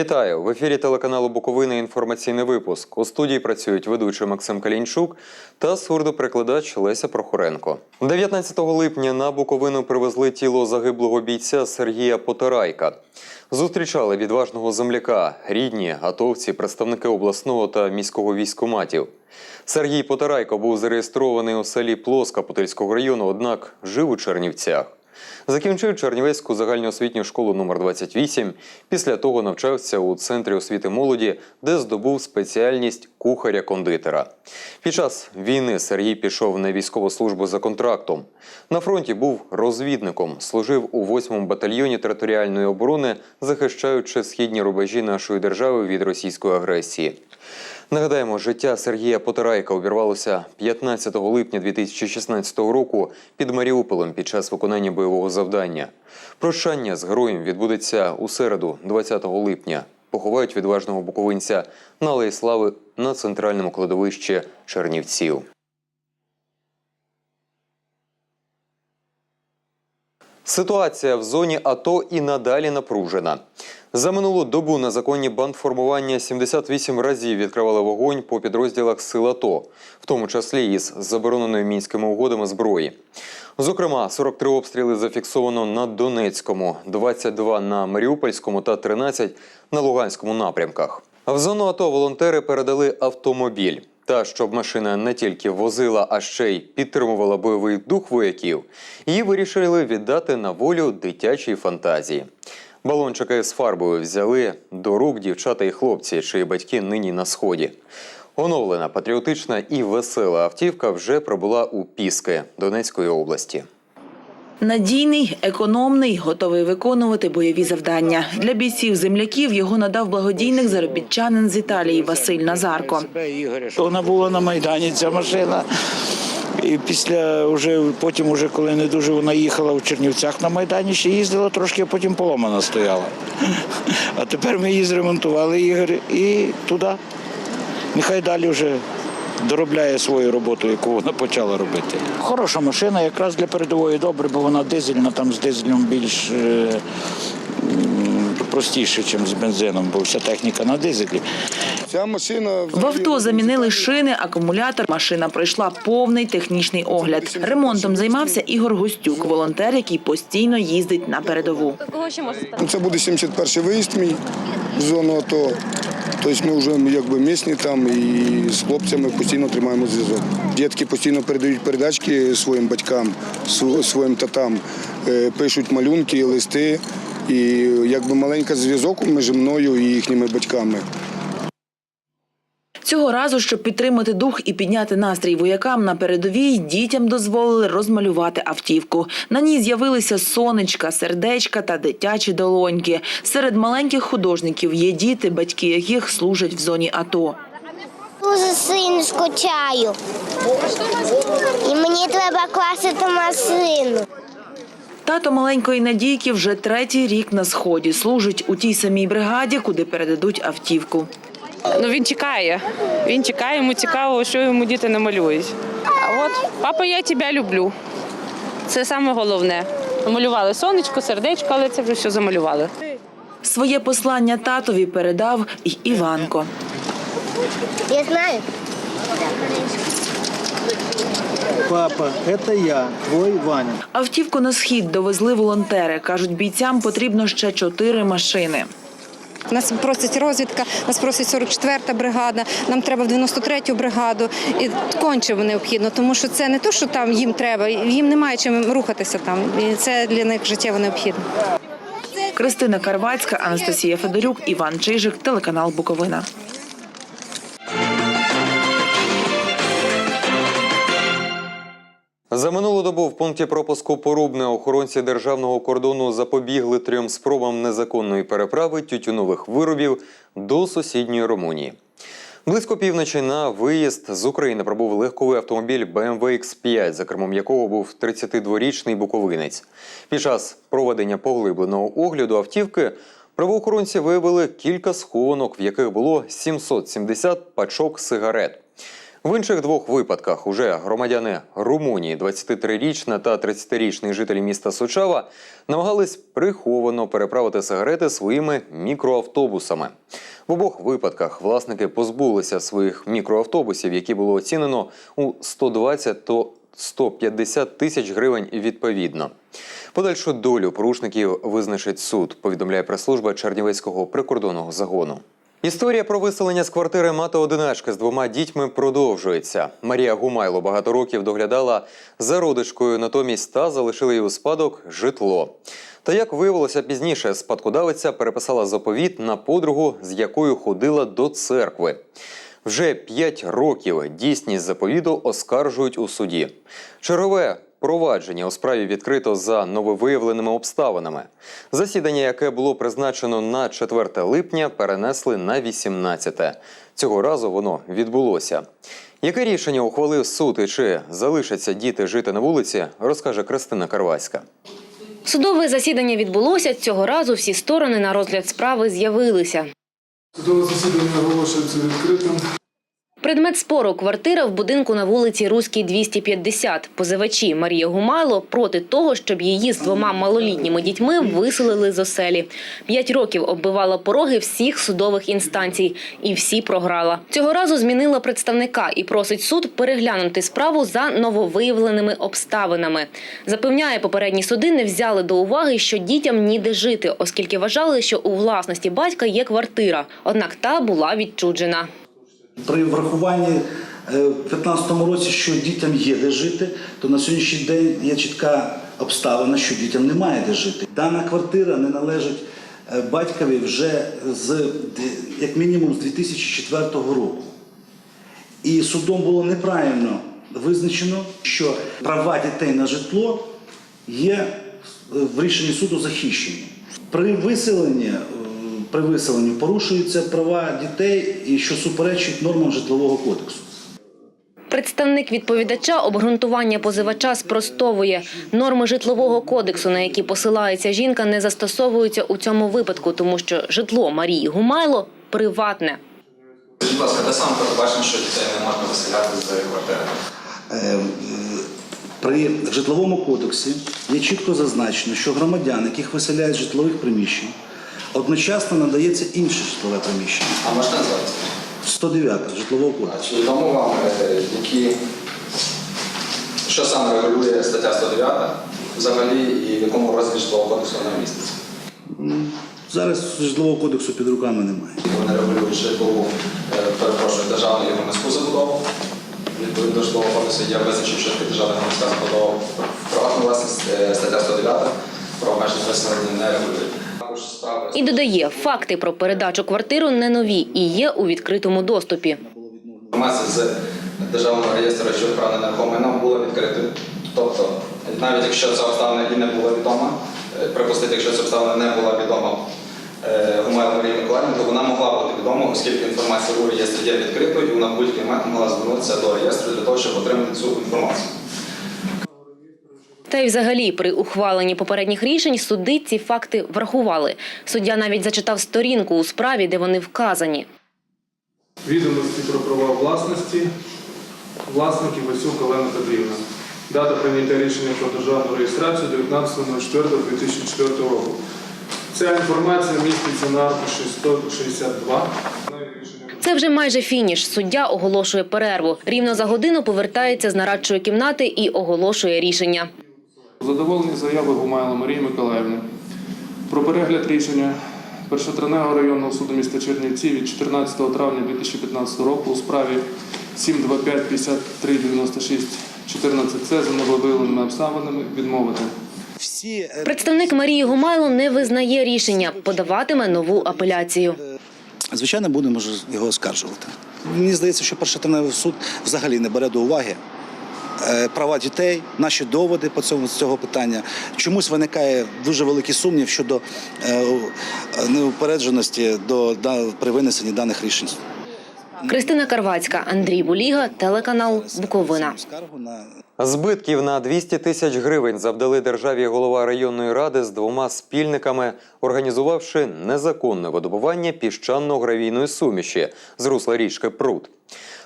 Вітаю в ефірі телеканалу Буковина. Інформаційний випуск. У студії працюють ведучий Максим Калінчук та сурдоперекладач Леся Прохоренко. 19 липня на Буковину привезли тіло загиблого бійця Сергія Потарайка. Зустрічали відважного земляка, рідні, атовці, представники обласного та міського військоматів. Сергій Потарайко був зареєстрований у селі Плоска Путильського району, однак жив у Чернівцях. Закінчив Чернівецьку загальноосвітню школу номер 28 Після того навчався у центрі освіти молоді, де здобув спеціальність кухаря-кондитера. Під час війни Сергій пішов на військову службу за контрактом. На фронті був розвідником, служив у 8-му батальйоні територіальної оборони, захищаючи східні рубежі нашої держави від російської агресії. Нагадаємо, життя Сергія Потарайка обірвалося 15 липня 2016 року під Маріуполем під час виконання бойового завдання. Прощання з героєм відбудеться у середу, 20 липня. Поховають відважного буковинця на Алеї Слави на центральному кладовищі Чернівців. Ситуація в зоні АТО і надалі напружена. За минулу добу на законні бандформування 78 разів відкривали вогонь по підрозділах сил АТО, в тому числі із забороненою мінськими угодами зброї. Зокрема, 43 обстріли зафіксовано на Донецькому, 22 на Маріупольському та 13 на Луганському напрямках. В зону АТО волонтери передали автомобіль. Та щоб машина не тільки возила, а ще й підтримувала бойовий дух вояків, її вирішили віддати на волю дитячій фантазії. Балончики з фарбою взяли до рук дівчата і хлопці, чиї батьки нині на сході. Оновлена патріотична і весела автівка вже пробула у Піски Донецької області. Надійний, економний, готовий виконувати бойові завдання. Для бійців земляків його надав благодійник заробітчанин з Італії Василь Назарко. Вона була на Майдані, ця машина. І після вже потім, уже коли не дуже вона їхала в Чернівцях на Майдані, ще їздила трошки, а потім поломана стояла. А тепер ми її зремонтували, Ігор, і туди. Нехай далі вже доробляє свою роботу, яку вона почала робити. Хороша машина, якраз для передової добре, бо вона дизельна, там з дизелем більш е, простіше, ніж з бензином, бо вся техніка на дизелі. Ця машина В авто замінили шини, акумулятор. Машина пройшла повний технічний огляд. Ремонтом займався Ігор Гостюк, волонтер, який постійно їздить на передову. Ну, Це буде 71-й виїзд мій в зону АТО. Тобто ми вже якби місні там і з хлопцями постійно тримаємо зв'язок. Дітки постійно передають передачки своїм батькам, своїм татам, е, пишуть малюнки, листи. І якби маленький зв'язок між мною і їхніми батьками. Цього разу, щоб підтримати дух і підняти настрій воякам на передовій, дітям дозволили розмалювати автівку. На ній з'явилися сонечка, сердечка та дитячі долоньки. Серед маленьких художників є діти, батьки яких служать в зоні АТО. Дуже сильно скучаю. І мені треба класити машину. Тато маленької Надійки вже третій рік на сході. Служить у тій самій бригаді, куди передадуть автівку. Ну він чекає. Він чекає, йому цікаво, що йому діти намалюють. А от папа, я тебе люблю. Це саме головне. Намалювали сонечко, сердечко, але це вже все замалювали. Своє послання татові передав й Іванко. Я знаю. Папа, это я, твой Ваня. Автівку на схід довезли волонтери. Кажуть, бійцям потрібно ще чотири машини. Нас просить розвідка, нас просить 44-та бригада, нам треба в 93-ю бригаду. І конче необхідно, тому що це не то, що там їм треба, їм немає чим рухатися там. І це для них життєво необхідно. Кристина Карвацька, Анастасія Федорюк, Іван Чижик, телеканал Буковина. За минулу добу в пункті пропуску Порубне охоронці державного кордону запобігли трьом спробам незаконної переправи тютюнових виробів до сусідньої Румунії. Близько півночі на виїзд з України прибув легковий автомобіль BMW X5, за кермом якого був 32-річний буковинець. Під час проведення поглибленого огляду автівки правоохоронці виявили кілька схованок, в яких було 770 пачок сигарет. В інших двох випадках уже громадяни Румунії, 23-річна та 30-річний жителі міста Сучава, намагались приховано переправити сигарети своїми мікроавтобусами. В обох випадках власники позбулися своїх мікроавтобусів, які було оцінено у 120 то 150 тисяч гривень відповідно. Подальшу долю порушників визначить суд, повідомляє прес-служба Чернівецького прикордонного загону. Історія про виселення з квартири мати-одиначки з двома дітьми продовжується. Марія Гумайло багато років доглядала за родичкою, натомість та залишила їй у спадок житло. Та як виявилося пізніше, спадкодавиця переписала заповіт на подругу, з якою ходила до церкви. Вже п'ять років дійсність заповіду оскаржують у суді. Чергове провадження у справі відкрито за нововиявленими обставинами. Засідання, яке було призначено на 4 липня, перенесли на 18. Цього разу воно відбулося. Яке рішення ухвалив суд і чи залишаться діти жити на вулиці, розкаже Кристина Карваська. Судове засідання відбулося. Цього разу всі сторони на розгляд справи з'явилися. Судове засідання оголошується відкритим. Предмет спору – квартира в будинку на вулиці Руській, 250. Позивачі Марія Гумайло проти того, щоб її з двома малолітніми дітьми виселили з оселі. П'ять років оббивала пороги всіх судових інстанцій. І всі програла. Цього разу змінила представника і просить суд переглянути справу за нововиявленими обставинами. Запевняє, попередні суди не взяли до уваги, що дітям ніде жити, оскільки вважали, що у власності батька є квартира. Однак та була відчуджена. При врахуванні е, в 2015 році, що дітям є де жити, то на сьогоднішній день є чітка обставина, що дітям немає де жити. Дана квартира не належить е, батькові вже з як мінімум з 2004 року. І судом було неправильно визначено, що права дітей на житло є в рішенні суду захищені. При виселенні, при виселенні порушуються права дітей, і що суперечить нормам житлового кодексу. Представник відповідача обґрунтування позивача спростовує. Норми житлового кодексу, на які посилається жінка, не застосовуються у цьому випадку, тому що житло Марії Гумайло приватне. Будь ласка, де саме передбачено, що дітей не можна виселяти з квартири? Е, При житловому кодексі є чітко зазначено, що громадян, яких виселяють з житлових приміщень, одночасно надається інше житлове приміщення. А можете назвати? 109 житлового кодексу. Чи відомо вам, е, які, що саме регулює стаття 109 взагалі і в якому розділі житлового кодексу вона міститься? Зараз житлового кодексу під руками немає. Вони регулюють житлову, е, перепрошую, державну і громадську забудову. Відповідно до житлового кодексу є визначив, що таке державна громадська забудова. Приватну власність е, стаття 109 про обмеження виселення не регулює. І додає, факти про передачу квартиру не нові і є у відкритому доступі. Інформація з державного реєстру прав на нерухоме майно була відкрита. Тобто, навіть якщо ця обставина і не була відома, е, припустити, якщо ця обставина не була відома е, Гумайло Марії Миколаївні, то вона могла бути відома, оскільки інформація у реєстрі є відкритою, і вона в будь-який момент могла звернутися до реєстру для того, щоб отримати цю інформацію. Та й взагалі при ухваленні попередніх рішень суди ці факти врахували. Суддя навіть зачитав сторінку у справі, де вони вказані. Відомості про права власності власників Васюк Олена Петрівна. Дата прийняття рішення про державну реєстрацію 19.04.2004 року. Ця інформація міститься на аркуші 162. Це вже майже фініш. Суддя оголошує перерву. Рівно за годину повертається з нарадчої кімнати і оголошує рішення. Задоволені заяви Гумайла Марії Миколаївни про перегляд рішення Першотравневого районного суду міста Чернівці від 14 травня 2015 року у справі 725 53 96 14 це за нововиявленими обставинами відмовити. Е, Представник Марії Гумайло не визнає рішення, подаватиме нову апеляцію. Звичайно, будемо його оскаржувати. Мені здається, що першотравневий суд взагалі не бере до уваги права дітей, наші доводи по цьому з цього питання. Чомусь виникає дуже великий сумнів щодо е, неупередженості до да, при винесенні даних рішень. Кристина Карвацька, Андрій Буліга, телеканал Буковина. Скаргу на Збитків на 200 тисяч гривень завдали державі голова районної ради з двома спільниками, організувавши незаконне видобування піщано-гравійної суміші з русла річки Прут.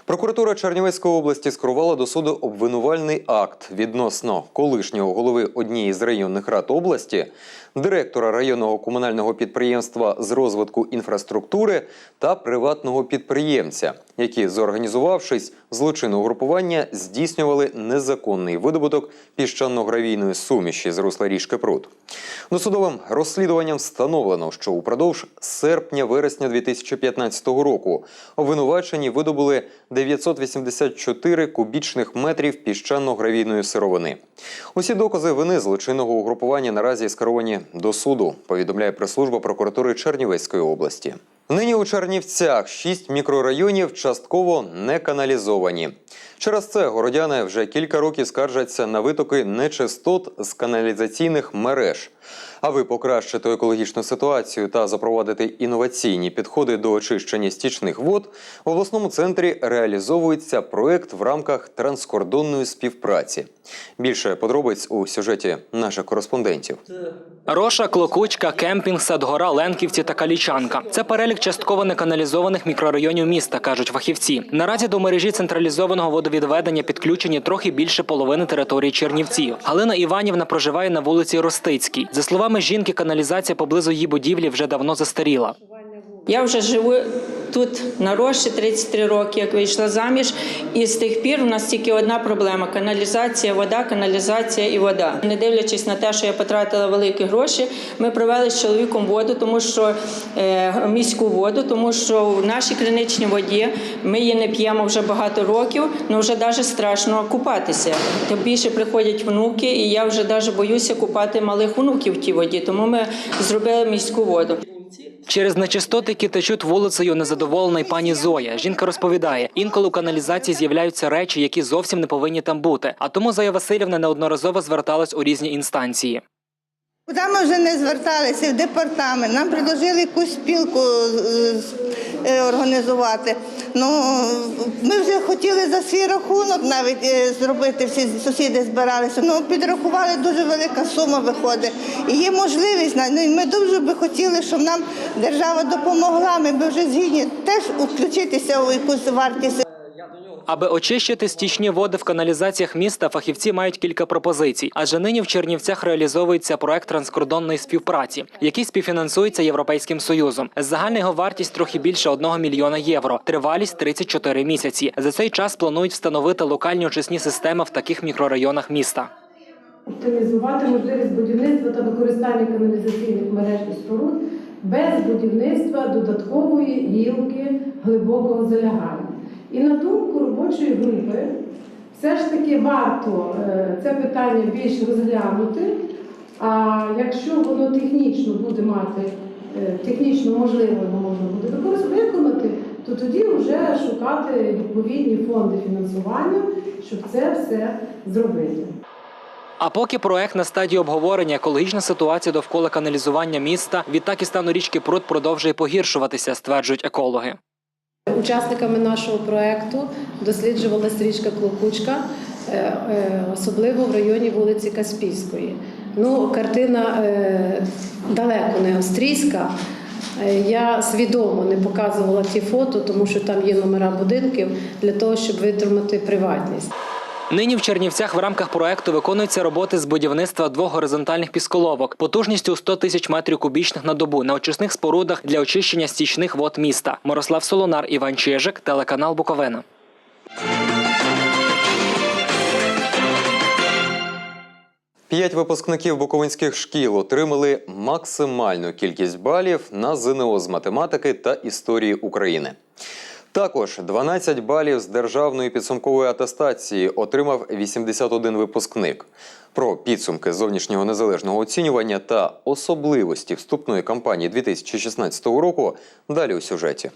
Прокуратура Чернівецької області скерувала до суду обвинувальний акт відносно колишнього голови однієї з районних рад області, директора районного комунального підприємства з розвитку інфраструктури та приватного підприємця, які, зорганізувавшись злочинне угрупування, здійснювали незаконний видобуток піщано-гравійної суміші з русла річки Прут. Досудовим розслідуванням встановлено, що упродовж серпня-вересня 2015 року обвинувачені видобули 984 кубічних метрів піщано-гравійної сировини. Усі докази вини злочинного угрупування наразі скеровані до суду, повідомляє прес-служба прокуратури Чернівецької області. Нині у Чернівцях шість мікрорайонів частково не каналізовані. Через це городяни вже кілька років скаржаться на витоки нечистот з каналізаційних мереж. Аби покращити екологічну ситуацію та запровадити інноваційні підходи до очищення стічних вод, в обласному центрі реалізовується проект в рамках транскордонної співпраці. Більше подробиць у сюжеті наших кореспондентів. Роша, Клокучка, Кемпінг, Садгора, Ленківці та Калічанка. Це перелік частково неканалізованих мікрорайонів міста, кажуть фахівці. Наразі до мережі централізованого водовідведення підключені трохи більше половини території Чернівців. Галина Іванівна проживає на вулиці Ростицькій. За словами жінки, каналізація поблизу її будівлі вже давно застаріла. Я вже живу тут на Рощі 33 роки, як вийшла заміж, і з тих пір у нас тільки одна проблема: каналізація, вода, каналізація і вода. Не дивлячись на те, що я потратила великі гроші, ми провели з чоловіком воду, тому що е, міську воду, тому що в нашій криничній воді ми її не п'ємо вже багато років, але вже навіть страшно купатися. Тим більше приходять внуки, і я вже навіть боюся купати малих внуків в тій воді, тому ми зробили міську воду. Через нечистоти, які вулицею, незадоволена й пані Зоя. Жінка розповідає, інколи у каналізації з'являються речі, які зовсім не повинні там бути. А тому Зоя Васильівна неодноразово зверталась у різні інстанції. Куди ми вже не зверталися в департамент, нам предложили якусь спілку е, е, організувати. Ну, ми вже хотіли за свій рахунок навіть е, зробити, всі сусіди збиралися. Ну, підрахували, дуже велика сума виходить. І є можливість, ну, ми дуже би хотіли, щоб нам держава допомогла. Ми б вже згідні теж включитися у якусь вартість. Аби очищити стічні води в каналізаціях міста, фахівці мають кілька пропозицій. Адже нині в Чернівцях реалізовується проект транскордонної співпраці, який співфінансується Європейським Союзом. Загальна його вартість трохи більше 1 мільйона євро. Тривалість 34 місяці. За цей час планують встановити локальні очисні системи в таких мікрорайонах міста. оптимізувати можливість будівництва та використання каналізаційних мереж і споруд без будівництва додаткової гілки глибокого залягання. І на думку робочої групи, все ж таки варто е, це питання більш розглянути. А якщо воно технічно буде мати, е, технічно можливо, можна буде виконати, то тоді вже шукати відповідні фонди фінансування, щоб це все зробити. А поки проект на стадії обговорення, екологічна ситуація довкола каналізування міста відтак і стану річки Прут продовжує погіршуватися, стверджують екологи. Учасниками нашого проекту досліджувалась річка Клокучка, е, е, особливо в районі вулиці Каспійської. Ну, картина е, далеко не австрійська. Я свідомо не показувала ті фото, тому що там є номера будинків для того, щоб витримати приватність. Нині в Чернівцях в рамках проекту виконуються роботи з будівництва двох горизонтальних пісколовок потужністю 100 тисяч метрів кубічних на добу на очисних спорудах для очищення стічних вод міста. Мирослав Солонар, Іван Чижик, телеканал Буковина. П'ять випускників буковинських шкіл отримали максимальну кількість балів на ЗНО з математики та історії України. Також 12 балів з державної підсумкової атестації отримав 81 випускник. Про підсумки зовнішнього незалежного оцінювання та особливості вступної кампанії 2016 року далі у сюжеті.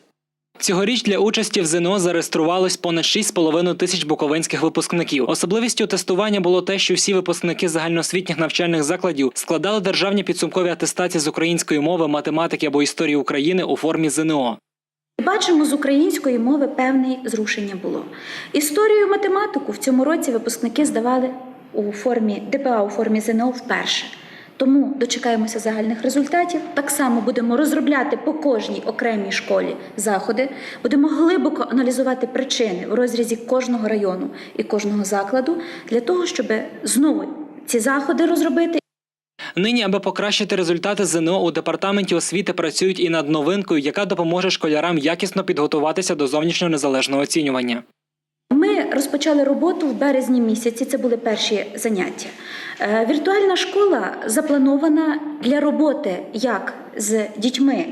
Цьогоріч для участі в ЗНО зареєструвалось понад 6,5 тисяч буковинських випускників. Особливістю тестування було те, що всі випускники загальноосвітніх навчальних закладів складали державні підсумкові атестації з української мови, математики або історії України у формі ЗНО. Бачимо, з української мови певне зрушення було. Історію математику в цьому році випускники здавали у формі ДПА у формі ЗНО вперше. Тому дочекаємося загальних результатів. Так само будемо розробляти по кожній окремій школі заходи, будемо глибоко аналізувати причини в розрізі кожного району і кожного закладу для того, щоб знову ці заходи розробити Нині, аби покращити результати ЗНО, у департаменті освіти працюють і над новинкою, яка допоможе школярам якісно підготуватися до зовнішнього незалежного оцінювання. Ми розпочали роботу в березні місяці. Це були перші заняття. Е, Віртуальна школа запланована для роботи як з дітьми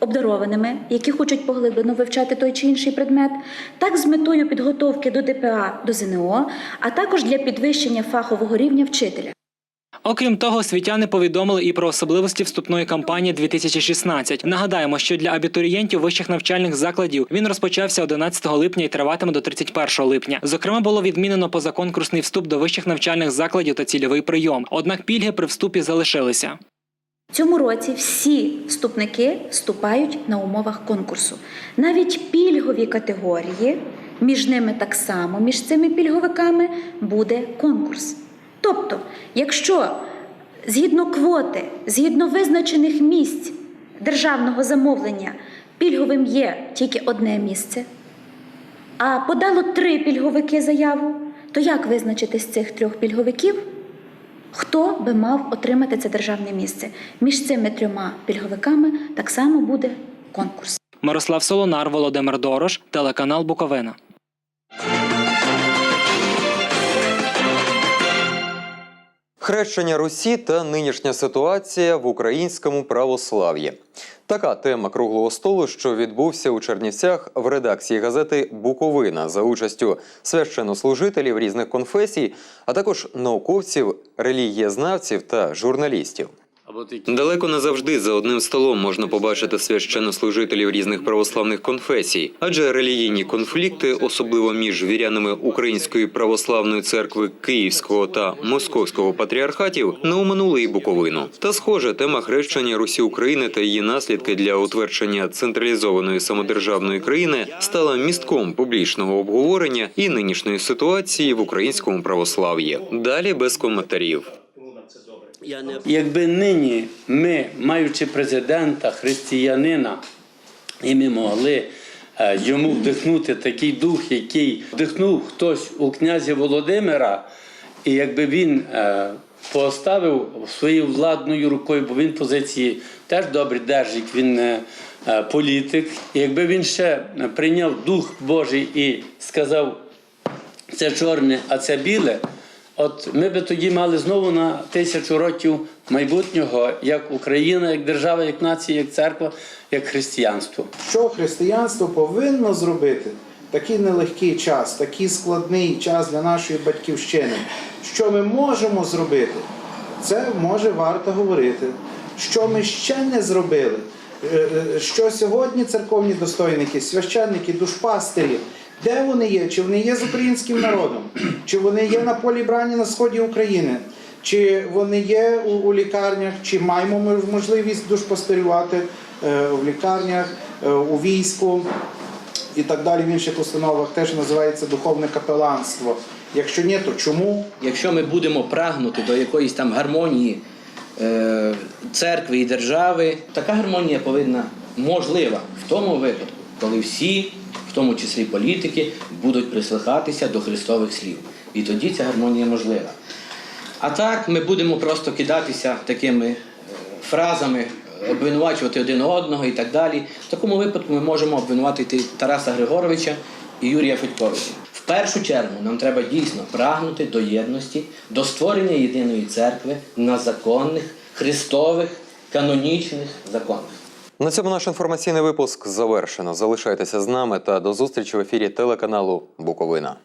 обдарованими, які хочуть поглиблено вивчати той чи інший предмет, так з метою підготовки до ДПА до ЗНО, а також для підвищення фахового рівня вчителя. Окрім того, освітяни повідомили і про особливості вступної кампанії 2016. Нагадаємо, що для абітурієнтів вищих навчальних закладів він розпочався 11 липня і триватиме до 31 липня. Зокрема, було відмінено позаконкурсний вступ до вищих навчальних закладів та цільовий прийом. Однак пільги при вступі залишилися. Цьому році всі вступники вступають на умовах конкурсу. Навіть пільгові категорії, між ними так само, між цими пільговиками буде конкурс. Тобто, якщо згідно квоти, згідно визначених місць державного замовлення, пільговим є тільки одне місце, а подало три пільговики заяву, то як визначити з цих трьох пільговиків? Хто би мав отримати це державне місце? Між цими трьома пільговиками так само буде конкурс. Мирослав Солонар, Володимир Дорош, телеканал Буковина. Хрещення Русі та нинішня ситуація в українському православ'ї. Така тема круглого столу, що відбувся у Чернівцях в редакції газети Буковина за участю священнослужителів різних конфесій, а також науковців, релігієзнавців та журналістів. Далеко не завжди за одним столом можна побачити священнослужителів різних православних конфесій, адже релігійні конфлікти, особливо між вірянами Української православної церкви Київського та Московського патріархатів, не оминули і Буковину. Та схоже, тема хрещення Русі України та її наслідки для утвердження централізованої самодержавної країни стала містком публічного обговорення і нинішньої ситуації в українському православ'ї. Далі без коментарів. Якби нині ми, маючи президента, християнина, і ми могли е, йому вдихнути такий дух, який вдихнув хтось у князя Володимира, і якби він е, поставив своєю владною рукою, бо він позиції теж добре держить, він е, політик, і якби він ще прийняв дух Божий і сказав, це чорне, а це біле. От ми би тоді мали знову на тисячу років майбутнього як Україна, як держава, як нація, як церква, як християнство. Що християнство повинно зробити такий нелегкий час, такий складний час для нашої батьківщини? Що ми можемо зробити? Це може варто говорити. Що ми ще не зробили? Е, е, Що сьогодні церковні достойники, священники, душпастирі, де вони є? Чи вони є з українським народом? Чи вони є на полі брані на сході України? Чи вони є у, у лікарнях, чи маємо ми можливість душпастирювати е, в лікарнях, е, у війську і так далі в інших установах теж називається духовне капеланство. Якщо ні, то чому? Якщо ми будемо прагнути до якоїсь там гармонії е, церкви і держави, така гармонія повинна можлива в тому випадку, коли всі, в тому числі політики, будуть прислухатися до Христових слів. І тоді ця гармонія можлива. А так ми будемо просто кидатися такими е, фразами, обвинувачувати один одного і так далі. В такому випадку ми можемо обвинуватити Тараса Григоровича і Юрія Федьковича. В першу чергу нам треба дійсно прагнути до єдності, до створення єдиної церкви на законних, христових, канонічних законах. На цьому наш інформаційний випуск завершено. Залишайтеся з нами та до зустрічі в ефірі телеканалу Буковина.